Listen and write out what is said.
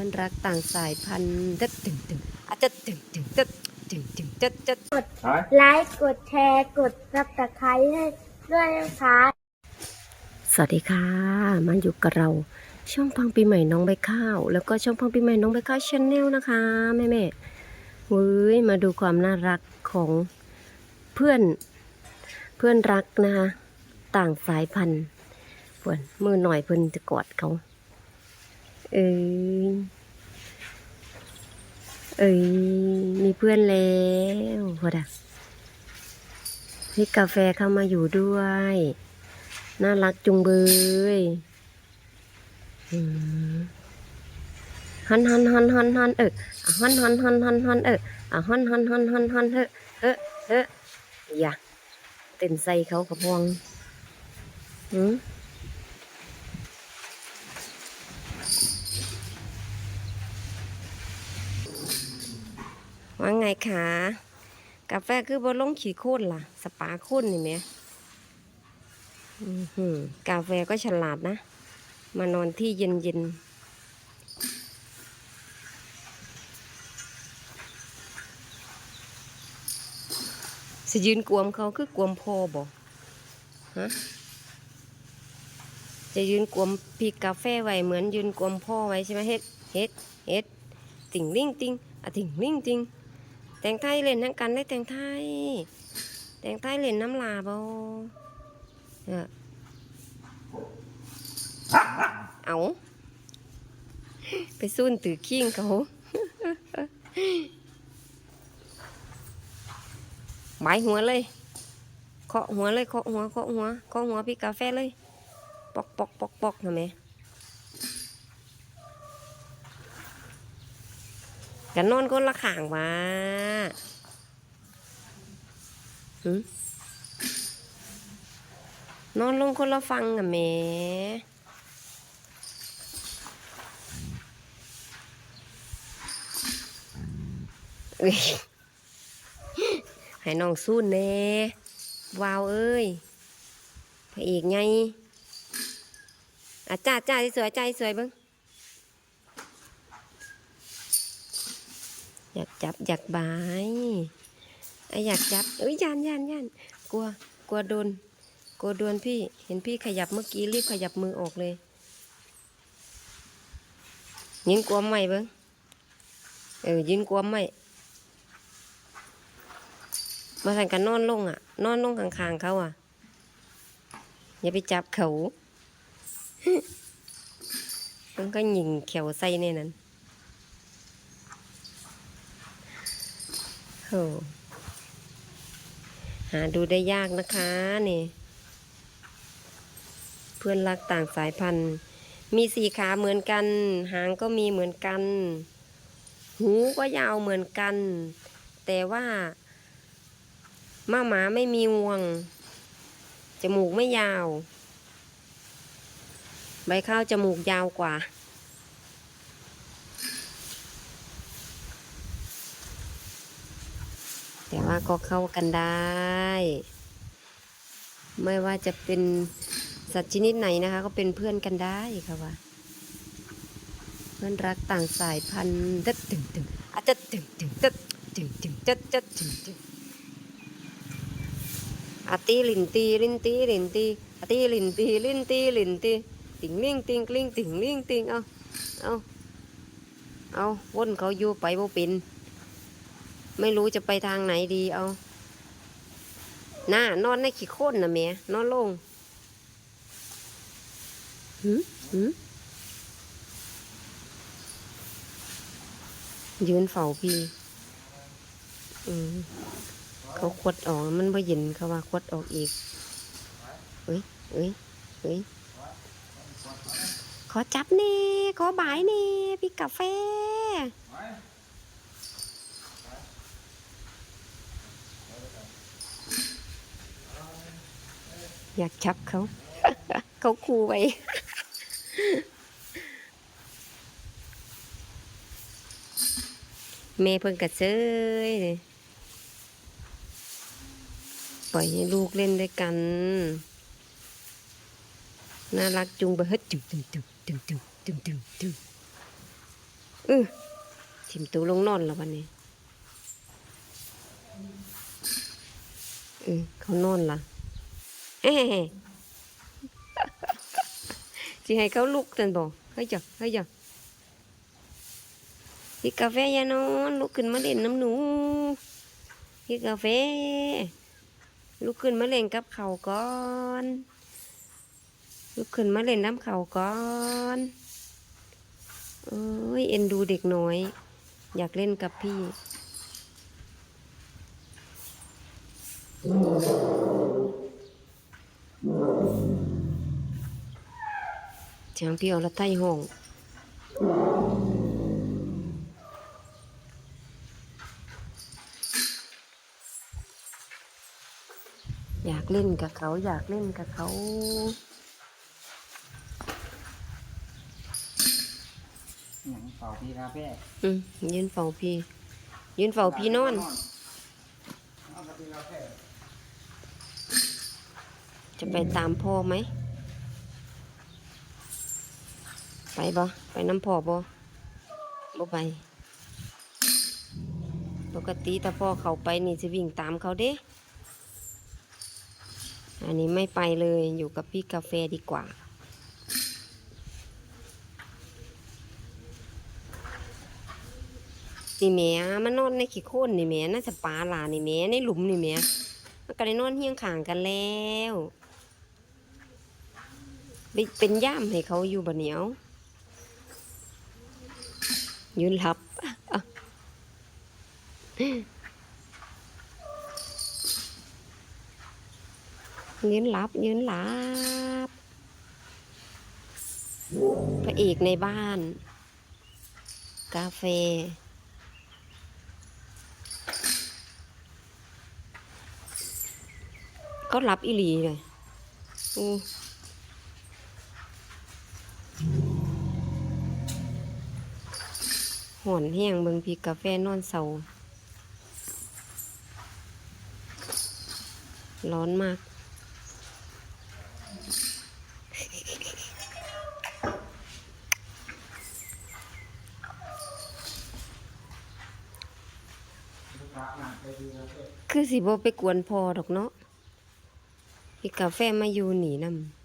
พื่อนรักต่างสายพันธุ์ตึ๊ดตึงตึงอะตึ๊ดตึงตึงตึ๊ดตึงตึงตึ๊ดตึ๊ดไลค์กดแชร์กดซับสไครต์ให้ด้วยนะคะ สวัสดีค่ะ มาอยู่กับเรา ช่องพังปีใหม่น้องใบข้าว แล้วก็ช่องพังปีใหม่น้องใบข้าวชาแนลนะคะแม่แม่ๆเว้ยมาดูความน่ารักของเพื่อนเพื่อนรักนะคะต่างสายพันธุ์เพื่อนมือหน่อยเพื่อนจะกอดเขา เอ้ยเอ้ยมีเพื่อนแล้วพอดะพี่กาแฟเข้ามาอยู่ด้วย น่ารักจุงเบยฮันฮันฮันฮันฮันเออฮันฮันฮันฮันฮันเออฮันฮันฮันฮันฮันเฮ้อเฮ้อเออย่าเต้นใส่เขากระพวงหืม ว่าไงคะกาแฟคือบอลงขี่โคตรล่ะ สปาโคตรนี่ไหมกาแฟก็ฉลาดนะ มานอนที่เย็นเย็นๆสิยืนกวมเขาคือกวมพอบ่ฮะจะยืนกวมพีกาแฟไว้เหมือนยืนกวมพ่อไว้ใช่ไหมเฮ็ดเฮ็ดเฮ็ดติ่งลิ่งติ่งอะติ่งลิ่งติ่ง แต่งไทยเล่นทั้งกันได้แต่งไทย แต่งไทยเล่นน้ำลาบ่เออเอาไปซุ่นตือขี้งเขาบายหัวเลย เคาะหัวเลย เคาะหัว เคาะหัว เคาะหัวพี่กาแฟเลย ปอกปอกปอกปอกเห็นไหม กันนอนคนละข่างมาหืมนอนลงคนละฟังอะแม่ให้น้องสู้แน่วาวเอ้ยพระเอกไงอะจ้าจ้าสวยๆจ้าสวยเบิ้งอยาก จับอยากบายไออยากจับเอ้ยยานยานยานกลัวกลัวโดนกลัวโดนพี่เห็นพี่ขยับเมื่อกี้รีบขยับมือออกเลยยิงกลัวไหมเบิ้งเออยิงกลัวไหมมาสั่งกันนอนลงอะ นอนลงข้างๆเขาอะ อย่าไปจับเขามันก็ยิงเขียวใส่ในนั้น โหหาดูได้ยากนะคะนี่ เพื่อนรักต่างสายพันธุ์ มีสี่ขาเหมือนกัน หางก็มีเหมือนกัน หูก็ยาวเหมือนกัน แต่ว่าม้าหมาไม่มีงวง จมูกไม่ยาว ใบข้าวจมูกยาวกว่า แต่ว่าก็เข้ากันได้ ไม่ว่าจะเป็นสัตว์ชนิดไหนนะคะ ก็เป็นเพื่อนกันได้ค่ะว่า เพื่อนรักต่างสายพันธุ์ตึ๊ดตึงตึงอะตึ๊ดตึงตึงตึ๊ดตึงตึงตึ๊ดตึ๊ดตึงตึงอาตีลินตีลินตีลินตีอาตีลินตีลินตีลินตีติงลิงติงกลิงติงลิงติงเอาเอาเอาวนเขาอยู่ไปบ่เป็น ไม่รู้จะไปทางไหนดีเอาน่านอนในขี้โคลนนะแม่นอนลงหืมหืมยืนเฝ้าพี่ อืมเขาคดออกมันบ่เย็นเขาว่าคดออกอีก เอ้ยเอ้ยเอ้ยขอจับนี่ขอบายนี่พี่กาแฟ อยากจับเขา เขาคูไว้เมยเพิ่งกระเซยเลยปล่อยให้ลูกเล่นด้วยกัน น่ารักจุงไปเฮ็ดจุงจุงจุงจุงจุงจุงจุงจุงเออทิมตูลงนอนแล้ววันนี้เออเขานอนละ เอ๊ะสิให้เขาลุกตันบอกเฮ้ยจ้ะเฮ้ยจ้ะพี่กาแฟยานอนลุกขึ้นมาเล่นน้ำหนูพี่กาแฟลุกขึ้นมาเล่นกับเขาก่อนลุกขึ้นมาเล่นน้ำเขาก่อนเอ้ยเอ็นดูเด็กน้อย อยากเล่นกับพี่ เสียงพี่เอาละไต้ห้องอยากเล่นกับเขา อยากเล่นกับเขาหนังเป่าพี่คาเฟ่อืมยืนเฝ้าพี่ ยืนเฝ้าพี่นอน เอามาพี่คาเฟ่ จะไปตามพ่อไหม ไปบ่ไปน้ำพ่อบ่บ่ไป ปกติแต่พ่อเขาไปนี่จะวิ่งตามเขาเด้ อันนี้ไม่ไปเลยอยู่กับพี่กาแฟดีกว่านี่แม่มันนอนในขี้โคนนี่แม่น่าจะปลาหลานี่แม่ในหลุมนี่แม่มันก็ได้นอนเฮียงข้างกันแล้ว ไปเป็นย่ามให้เขาอยู่บะเหนียวยืนหลับยืนหลับยืนหลับพระเอกในบ้าน กาแฟก็รับอีหลีเลยอือ หอนแห้งเบิงพีกาแฟนอนเสาร้อนมาก คือสิบ่ไปกวนพอดอกเนาะพี่กาแฟมาอยู่หนีนำ